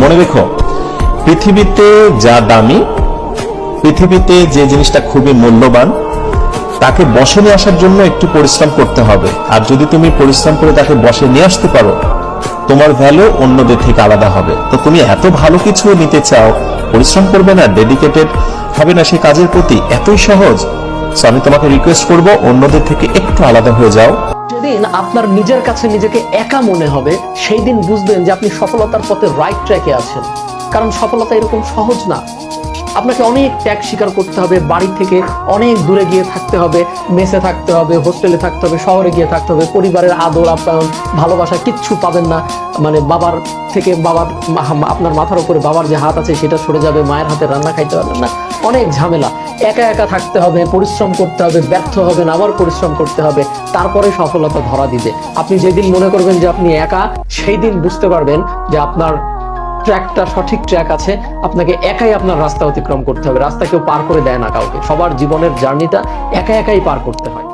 মনে রেখো, পৃথিবীতে যা দামি, পৃথিবীতে যে জিনিসটা খুবই মূল্যবান, তাকে বসে নিয়ে আসার জন্য একটু পরিশ্রম করতে হবে। আর যদি তুমি পরিশ্রম করে তাকে বসে নিয়ে আসতে পারো, তোমার ভ্যালু অন্যদের থেকে আলাদা হবে। তো তুমি এত ভালো কিছু নিতে চাও, পরিশ্রম করবে না ডেডিকেটেড হবে না সেই কাজের প্রতি, এতই সহজ। আমি তোমাকে রিকোয়েস্ট করব, অন্যদের থেকে একটু আলাদা হয়ে যাও। যেদিন আপনার নিজের কাছে নিজেকে একা মনে হবে সেই দিন বুঝবেন যে আপনি সফলতার পথে রাইট ট্র্যাকে আছেন। কারণ সফলতা এরকম সহজ না। আপনাকে অনেক ত্যাগ স্বীকার করতে হবে, বাড়ি থেকে অনেক দূরে গিয়ে থাকতে হবে, মেসে থাকতে হবে, হোস্টেলে থাকতে হবে, শহরে গিয়ে থাকতে হবে, পরিবারের আদর, আপ্যায়ন, ভালোবাসা কিচ্ছু পাবেন না। মানে বাবার থেকে বাবার আপনার মাথার উপরে বাবার যে হাত আছে, সেটা সরে যাবে, মায়ের হাতে রান্না খাইতে পারবেন না। অনেক ঝামেলা। একা একা থাকতে হবে, পরিশ্রম করতে হবে, ব্যর্থ হবেন, আবার পরিশ্রম করতে হবে, তারপরে সফলতা ধরা দিবে। আপনি যেদিন মনে করবেন যে আপনি একা সেই দিন বুঝতে পারবেন যে আপনার ট্র্যাকটা, সঠিক ট্র্যাক আছে। আপনাকে একাই আপনার রাস্তা অতিক্রম করতে হবে। রাস্তা কেউ পার করে দেয় না কাউকে। সবার জীবনের জার্নিটা একা একাই পার করতে হয়।